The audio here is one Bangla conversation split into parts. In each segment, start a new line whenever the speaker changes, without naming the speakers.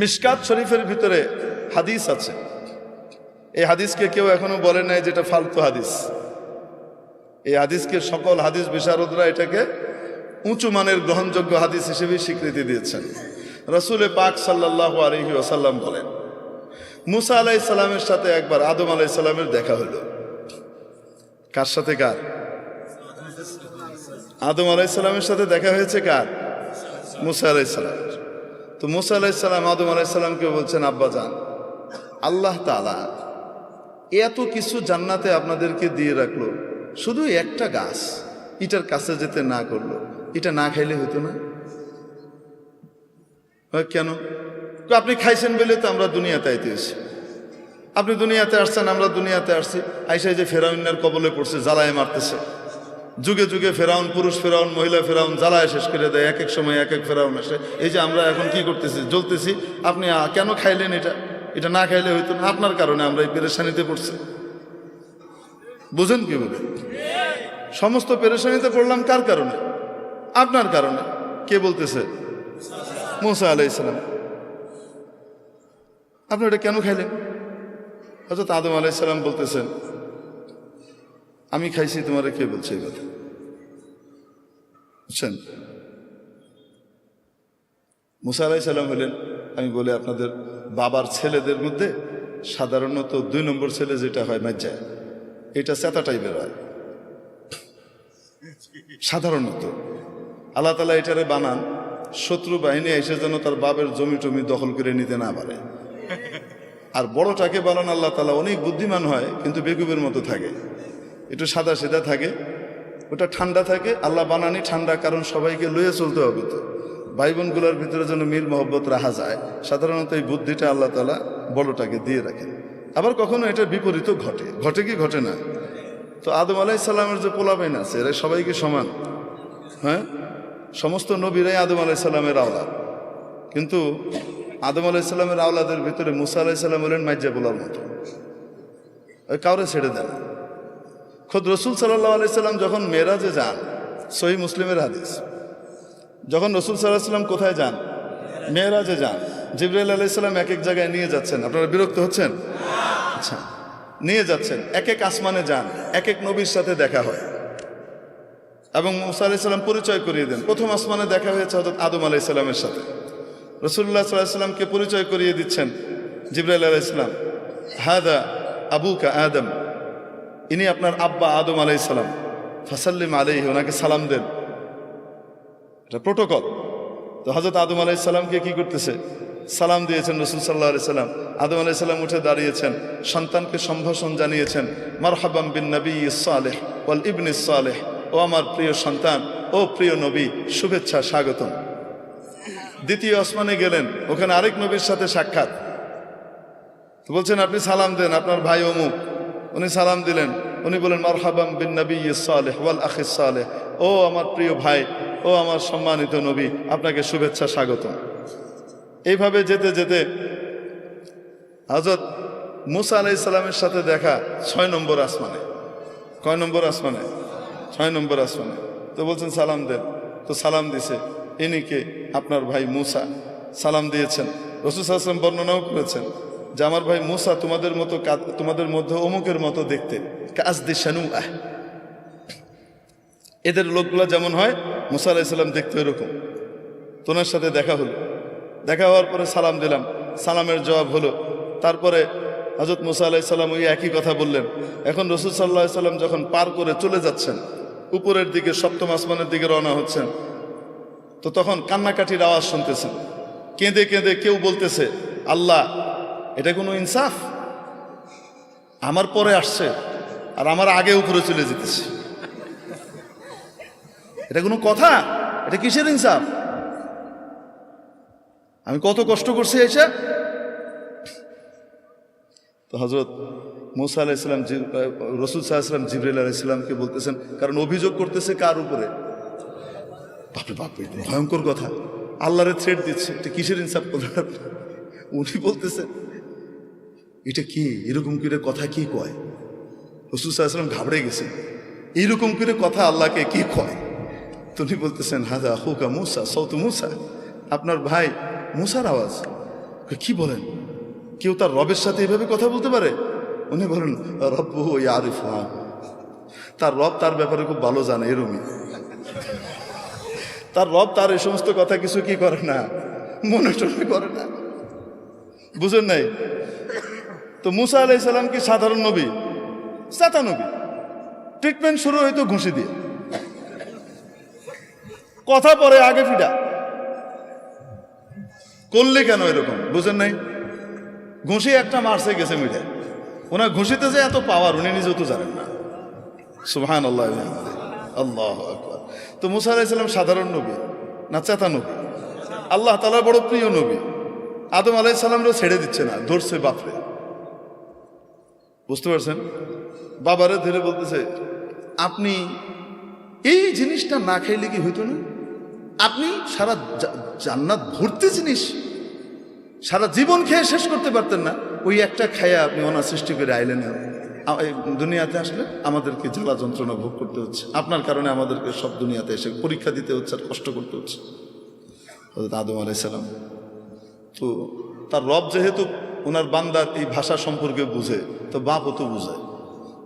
মিশকাত শরীফের ভিতরে হাদিস আছে। এই হাদিসকে কেউ এখনও বলে নাই যেটা ফালতু হাদিস। এই হাদিসকে সকল হাদিস বিশারদরা এটাকে উঁচু মানের গ্রহণযোগ্য হাদিস হিসেবে স্বীকৃতি দিয়েছেন। রসুলে পাক সাল্লাহ আলহি ওসাল্লাম বলেন, মুসা আলাহ ইসলামের সাথে একবার আদম আলাহ ইসলামের দেখা হলো কার সাথে কার? আদম আলাহ ইসলামের সাথে দেখা হয়েছে কার? মুসা আলাহ ইসলামের তো মুসা আলাইসাল্লাম আদম আলাইসাল্লামকে বলছেন, আব্বা যান, আল্লাহ তালা এত কিছু জান্নাতে আপনাদেরকে দিয়ে রাখল। শুধু একটা গাছ, এটার কাছে যেতে না করল। এটা না খাইলে হতো না? কেন? আপনি খাইছেন বলে তো আমরা দুনিয়াতে আইতে এসেছি। আপনি দুনিয়াতে আসছেন, আমরা দুনিয়াতে আসছি। আইসাই যে ফেরাউন্নার কবলে পড়ছে, জ্বালায় মারতেছে। যুগে যুগে ফেরাউন, পুরুষ ফেরাউন, মহিলা ফেরাউন, জ্বালায় শেষ করে দেয়, এক এক সময় এক এক ফেরাউন আসে। এই যে আমরা এখন কি করতেছি? জ্বলতেছি। আপনি কেন খাইলেন এটা? এটা না খাইলে হইতো না। আপনার কারণে আমরা এই পেরেশানিতে পড়ছি। বুঝেন কি বলে সমস্ত পেরেশানিতে পড়লাম কার কারণে? আপনার কারণে। কে বলতেছে? মোসা আলাই ইসলাম আপনি এটা কেন খাইলেন? হয়তো আদম আলাইসাল্লাম বলতেছেন আমি খাইছি, তোমারে কে বলছে এই কথা? বুঝছেন? মুসা আলাহি সাল্লাম হলেন আমি বলি আপনাদের বাবার ছেলেদের মধ্যে সাধারণত দুই নম্বর ছেলে যেটা হয় মাজ্জায়, এটা চেতা টাইপের হয়। সাধারণত। আল্লাহ তালা এটারে বানান, শত্রু বাহিনী এসে যেন তার বাবের জমি টমি দখল করে নিতে না পারে। আর বড়টাকে বানান আল্লাহ তালা অনেক বুদ্ধিমান হয়, কিন্তু বেকুবের মতো থাকে। একটু সাদা সিধা থাকে, ওটা ঠান্ডা থাকে, আল্লাহ বানানি ঠান্ডা, কারণ সবাইকে লইয়ে চলতে হবে তো। ভাই বোনগুলোর ভিতরে যেন মিল মহব্বত রাখা যায়, সাধারণত এই বুদ্ধিটা আল্লাহ তালা বড়টাকে দিয়ে রাখেন। আবার কখনো এটা বিপরীত ঘটে ঘটে কি ঘটে না? তো আদম আলাইসাল্লামের যে পোলাপাইন আছে, এরা সবাইকে সমান হ্যাঁ? সমস্ত নবীরাই আদম আলাইসাল্লামের আওলাদ। কিন্তু আদম আলাইসাল্লামের আওলাদের ভিতরে মুসা আলাইসাল্লাম হলেন মাইজা বলার মতো কাউরে ছেড়ে দেন। খোদ রসুল সাল্লাহ আলাইসাল্লাম যখন মেয়েরাজে যান সহি মুসলিমের হাদিস, যখন রসুল সাল্লাহ সাল্লাম কোথায় যান? মেয়েরাজে যান। জিব্রাইল আলাইসাল্লাম এক এক জায়গায় নিয়ে যাচ্ছেন। আপনারা বিরক্ত হচ্ছেন? আচ্ছা নিয়ে যাচ্ছেন। এক এক আসমানে যান, এক এক নবীর সাথে দেখা হয়। এবং মুসা আলাইসাল্লাম পরিচয় করিয়ে দেন। প্রথম আসমানে দেখা হয়েছে হজরত আদম আলাইসাল্লামের সাথে। রসুল্লাহ সাল্লাহামকে পরিচয় করিয়ে দিচ্ছেন জিব্রাইল আলাইসাল্লাম হাদা আবুকা আদম। ইনি আপনার আব্বা আদম আলাইসাল্লাম ফাসাল্লিম আলাইহি, ওনাকে সালাম দেন। এটা প্রোটোকল তো হজরত আদম আলাইসাল্লামকে কি করতেছে? সালাম দিয়েছেন রসুল সাল্লাহ আলাইসাল্লাম আদম আলাইসাল্লাম উঠে দাঁড়িয়েছেন, সন্তানকে সম্ভাষণ জানিয়েছেন মারহাবাম বিন নবী সালেহ ওয়াল ইবন সালেহ। ও আমার প্রিয় সন্তান, ও প্রিয় নবী, শুভেচ্ছা, স্বাগতম। দ্বিতীয় আসমানে গেলেন, ওখানে আরেক নবীর সাথে সাক্ষাৎ। বলছেন, আপনি সালাম দেন, আপনার ভাই অমুক। উনি সালাম দিলেন। উনি বলেন মারহাবাম বিন নবী সালেহ ওয়াল আখিস সালেহ। ও আমার প্রিয় ভাই, ও আমার সম্মানিত নবী, আপনাকে শুভেচ্ছা স্বাগত এইভাবে যেতে যেতে হজরত মুসা আলাই সালামের সাথে দেখা ছয় নম্বর আসমানে। কয় নম্বর আসমানে? ছয় নম্বর আসমানে। তো বলছেন, সালাম দেন। তো সালাম দিছে। ইনি কে? আপনার ভাই মুসা। সালাম দিয়েছেন। রসুল আসলাম বর্ণনাও করেছেন। যে আমার ভাই মোসা তোমাদের মতো তোমাদের মধ্যে অমুকের মতো দেখতে। কাজ দিশানু আহ এদের লোকগুলো যেমন হয়, মুসা আলাইসাল্লাম দেখতে এরকম তোনার সাথে দেখা হলো। দেখা হওয়ার পরে সালাম দিলাম। সালামের জবাব হলো। তারপরে হজরত মুসা আলাইসাল্লাম ওই একই কথা বললেন। এখন রসুল সাল্লাহ সাল্লাম যখন পার করে চলে যাচ্ছেন, উপরের দিকে, সপ্তম আসমানের দিকে রওনা হচ্ছেন, তো তখন কান্নাকাটির আওয়াজ শুনতেছেন। কেঁদে কেঁদে কেউ বলতেছে, আল্লাহ এটা কোনো ইনসাফ? আমার পরে আসছে, আর আমার আগে উপরে চলে যেতেছে। এটা কোনো কথা? এটা কিসের ইনসাফ? আমি কত কষ্ট করছি এসে? তো হজরত মুসা আলাইসালাম রসুল সাল্লাহাম জিবরাইল আলাইসালামকে বলতেছেন, কারণ অভিযোগ করতেছে কার উপরে? বাপরে বাপ, এটা ভয়ঙ্কর কথা। আল্লাহরে থ্রেড দিচ্ছে। এটা কিসের ইনসাফ করলেন? উনি বলতেছেন এটা কি? এরকম করে কথা কি কয়? রসুল সাল্লাহাম ঘাবড়ে গেছেন। এইরকম করে কথা আল্লাহকে কি কয়? তুমি বলতেছেন হাজা হুকা মুসা সৌতু মুসা। আপনার ভাই মুসার আওয়াজ। কি বলেন? কেউ তার রবের সাথে এভাবে কথা বলতে পারে? উনি বলেন রব্বু হ্যাঁ তার রব তার ব্যাপারে খুব ভালো জানে এরমই তার রব তার এই সমস্ত কথা কিছু কি করে না? মনে টনে করে না। বুঝেন নাই? তো মুসা আলাইসাল্লাম কি সাধারণ নবী? সাতা নবী। ট্রিটমেন্ট শুরু হয়তো ঘুষি দিয়ে। কথা পরে আগে ফিটা করলে কেন এরকম? বুঝেন নাই? ঘুষি একটা মারছে, গেছে মিটে ওনার ঘুষিতে যে এত পাওয়ার উনি নিজেও তো জানেন না। সুহান আল্লাহ আল্লাহ তো মুসা আলাইসাল্লাম সাধারণ নবী, না চেতা নবী? আল্লাহ তালা বড় প্রিয় নবী। আদম আলাইসাল্লামরা ছেড়ে দিচ্ছে না, ধরছে বাপরে। বুঝতে পারছেন? বাবারে ধরে বলতেছে, আপনি এই জিনিসটা না খাইলে কি হইতো না? আপনি সারা জান্নাত ভর্তি জিনিস। সারা জীবন খেয়ে শেষ করতে পারতেন না। ওই একটা খায়া আপনি অনার সৃষ্টি করে আইলেন দুনিয়াতে আসলে আমাদেরকে জ্বালা যন্ত্রণা ভোগ করতে হচ্ছে। আপনার কারণে আমাদেরকে সব দুনিয়াতে এসে পরীক্ষা দিতে হচ্ছে আর কষ্ট করতে হচ্ছে। আদম আলাইসালাম তো তার রব যেহেতু ওনার বান্দার এই ভাষা সম্পর্কে বুঝে, তো বাপও তো বুঝে।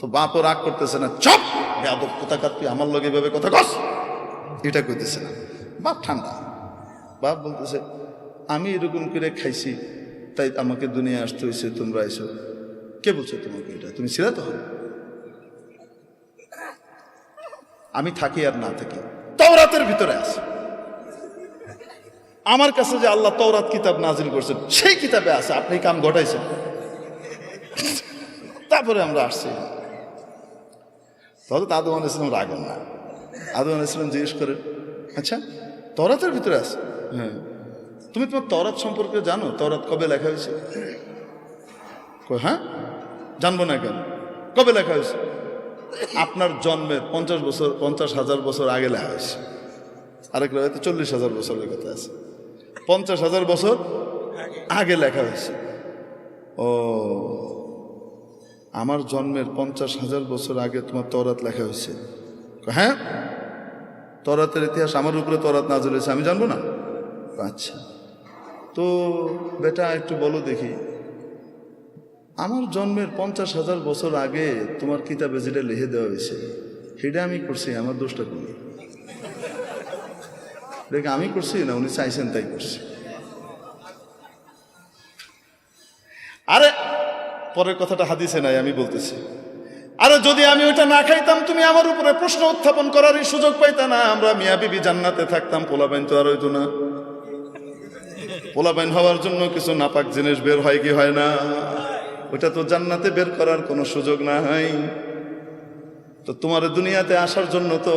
তো বাপও রাগ করতেছে না, চপ! বেয়াদব কোথাকার, তুই আমার লগে এভাবে কথা কস? এটা কইতেছে না। বাপ ঠান্ডা। বাপ বলতেছে, আমি এরকম করে খাইছি, তাই আমাকে দুনিয়া আসতে হয়েছে তোমরা এসো কে বলছো তোমাকে এটা? তুমি ছিলা তো আমি থাকি আর না থাকি, তওরাতের ভিতরে আছে। আমার কাছে যে আল্লাহ তওরাত কিতাব নাজিল করছেন, সেই কিতাবে আছে, আপনি কাম ঘটাইছেন। তারপরে আমরা আসছি। তাহলে আদম আলাইসলাম রাগেন না। আদম আলাইসলাম জিজ্ঞেস করেন আচ্ছা তরাতের ভিতরে আছে? হ্যাঁ। তুমি তোমার তরাত সম্পর্কে জানো? তরাত কবে লেখা হয়েছে? হ্যাঁ? জানব না কেন? কবে লেখা হয়েছে? আপনার জন্মের পঞ্চাশ বছর, পঞ্চাশ হাজার বছর আগে লেখা হয়েছে। আরেক হয়তো চল্লিশ হাজার বছরের কথা আছে। পঞ্চাশ হাজার বছর আগে লেখা হয়েছে। ও, আমার জন্মের পঞ্চাশ হাজার বছর আগে তোমার তরাত লেখা হয়েছে। হ্যাঁ? তরাতের ইতিহাস আমার উপরে তরাত না চলেছে আমি জানব না? আচ্ছা। তো বেটা, একটু বলো দেখি। আমার জন্মের পঞ্চাশ হাজার বছর আগে তোমার কিতাবে যেটা লিখে দেওয়া হয়েছে, সেটা আমি করছি, আমার দোষটা করি দেখে আমি করছি না উনি চাইছেন তাই করছি। আরে, পরের কথাটা হাদিসে নাই, আমি বলতেছি। আরে, যদি আমি ওইটা না খাইতাম, তুমি আমার উপরে প্রশ্ন উত্থাপন করারই সুযোগ পাইতা না। আমরা মিয়া বিবি জান্নাতে থাকতাম পোলাবাইন তো আর হইতো না। পোলাবাইন হওয়ার জন্য কিছু নাপাক জিনিস বের হয় কি হয় না? ওটা তো জান্নাতে বের করার কোনো সুযোগ না হয় তো তোমার দুনিয়াতে আসার জন্য তো,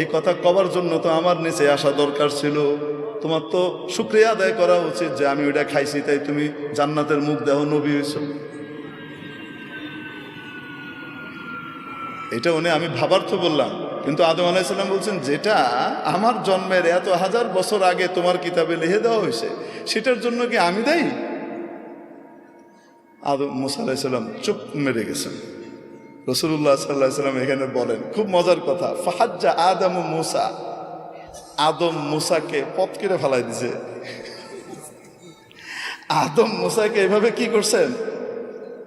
এই কথা কবার জন্য তো আমার নিচে আসা দরকার ছিল। তোমার তো শুক্রিয়া আদায় করা উচিত যে আমি ওইটা খাইছি, তাই তুমি জান্নাতের মুখ দেহ নবী হয়েছ। এটা উনি আমি ভাবার তো বললাম, কিন্তু আদম আলাইসাল্লাম বলছেন, যেটা আমার জন্মের এত হাজার বছর আগে তোমার কিতাবে লিখে দেওয়া হয়েছে, সেটার জন্য কি আমি দেই আদম মুসা আলাইসাল্লাম চুপ মেরে গেছেন। রসুল্লাহ সাল্লাহ সাল্লাম এখানে বলেন, খুব মজার কথা, ফাহাজ্জা আদম ও মুসা। আদম মুসাকে পথ কেড়ে ফেলাই দিছে। আদম মুসাকে এভাবে কি করছেন?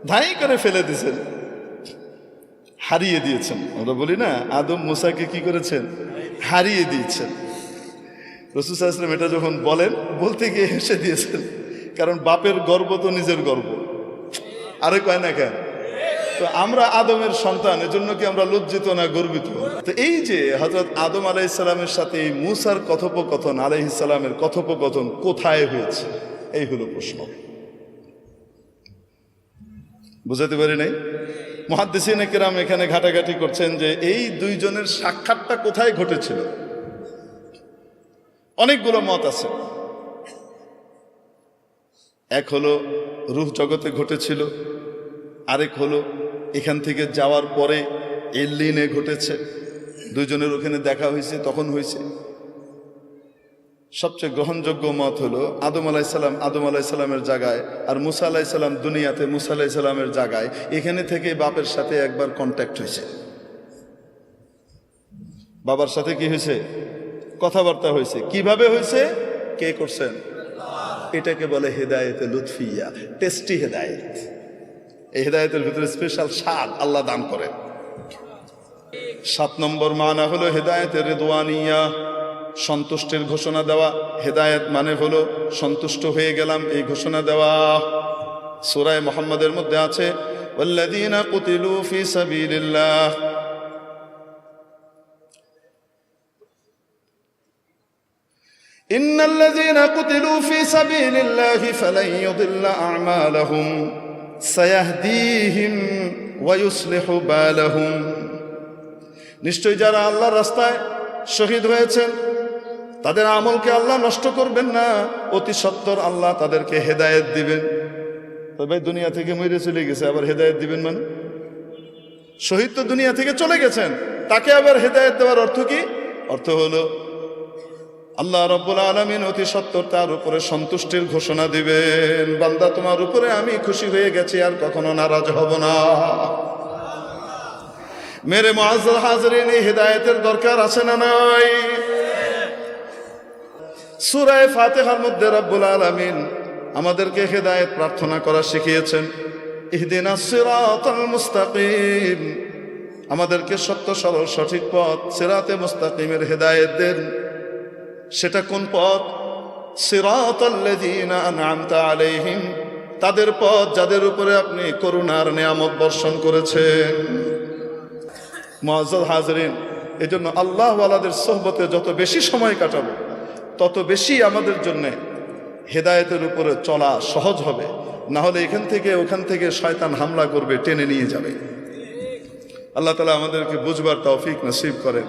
ধাই করে ফেলে দিছেন। হারিয়ে দিয়েছেন। আমরা বলি না, আদম মুসাকে কি করেছেন? হারিয়ে দিয়েছেন। রসুল সাল্লাম এটা যখন বলেন, বলতে গিয়ে হেসে দিয়েছেন। কারণ বাপের গর্ব তো নিজের গর্ব। আরে কয় না কেন? তো আমরা আদমের সন্তান, এজন্য কি আমরা লজ্জিত না গর্বিত? তো এই যে হজরত আদম আলাইসালামের সাথে এই মুসার কথোপকথন আলাইসালামের কথোপকথন কোথায় হয়েছে? এই হলো প্রশ্ন। বুঝাতে পারি নাই? মহাদ্দেসিন কেরাম এখানে ঘাটাঘাটি করছেন যে এই দুইজনের সাক্ষাৎটা কোথায় ঘটেছিল? অনেকগুলো মত আছে। এক হলো রুহ জগতে ঘটেছিল, আরেক হলো এখান থেকে যাওয়ার পরে এল্লিনে ঘটেছে। দুজনের ওখানে দেখা হয়েছে, তখন হয়েছে। সবচেয়ে গ্রহণযোগ্য মত হলো আদম আলাইসাল্লাম আদম আলাইসাল্লামের জায়গায় আর মুসা আলাইসাল্লাম দুনিয়াতে, মুসা আলাইসাল্লামের জায়গায়। এখানে থেকে বাপের সাথে একবার কন্ট্যাক্ট হয়েছে। বাবার সাথে কি হয়েছে? কথাবার্তা হয়েছে। কীভাবে হয়েছে? কে করছেন? এটাকে বলে হেদায়েতে লুৎফিয়া টেস্টি হেদায়েত। এই হেদায়েতের ভিতরে স্পেশাল স্বাদ আল্লাহ দান করেন সাত নম্বর মানা হলো হেদায়েতের রেদওয়ানিয়া সন্তুষ্টির ঘোষণা দেওয়া হেদায়েত মানে হলো সন্তুষ্ট হয়ে গেলাম এই ঘোষণা দেওয়া সুরায় মোহাম্মদের মধ্যে আছে والذين قتلوا في سبيل الله إن الذين قتلوا في سبيل الله فلن يضل أعمالهم সায়াহদিহিম ওয়ায়ুসলেহ বালাহুম। নিশ্চয়ই যারা আল্লাহর রাস্তায় শহীদ হয়েছেন, তাদের আমলকে আল্লাহ নষ্ট করবেন না, অতি সত্তর আল্লাহ তাদেরকে হেদায়েত দিবেন। তো ভাই, দুনিয়া থেকে মরে চলে গেছে, আবার হেদায়েত দিবেন মানে? শহীদ তো দুনিয়া থেকে চলে গেছেন, তাকে আবার হেদায়েত দেওয়ার অর্থ কি? অর্থ হলো আল্লাহ রব্বুল আলমিন অতি সত্তর তার উপরে সন্তুষ্টির ঘোষণা দিবেন। বান্দা, তোমার উপরে আমি খুশি হয়ে গেছি, আর কখনো নারাজ হব না। মেরে মহাজ হাজরিন হেদায়েতের দরকার আছে না নাই? সুরায় ফাতেহার মধ্যে রব্বুল আলমিন আমাদেরকে হেদায়েত প্রার্থনা করা শিখিয়েছেন। ইহদিনা মুস্তাকিম, আমাদেরকে সত্য, সরল, সঠিক পথ, সেরাতে মুস্তাকিমের হেদায়েত দেন। সেটা কোন পথ? আলাইহিম, তাদের পথ যাদের উপরে আপনি করুণার নিয়ামত বর্ষণ করেছেন। মুআজ্জাজ হাজরিন এই এজন্য আল্লাহওয়ালাদের সোহবতে যত বেশি সময় কাটাবো, তত বেশি আমাদের জন্য হেদায়েতের উপরে চলা সহজ হবে। না হলে এখান থেকে ওখান থেকে শয়তান হামলা করবে, টেনে নিয়ে যাবে। আল্লাহ তালা আমাদেরকে বুঝবার তৌফিক নসিব করেন।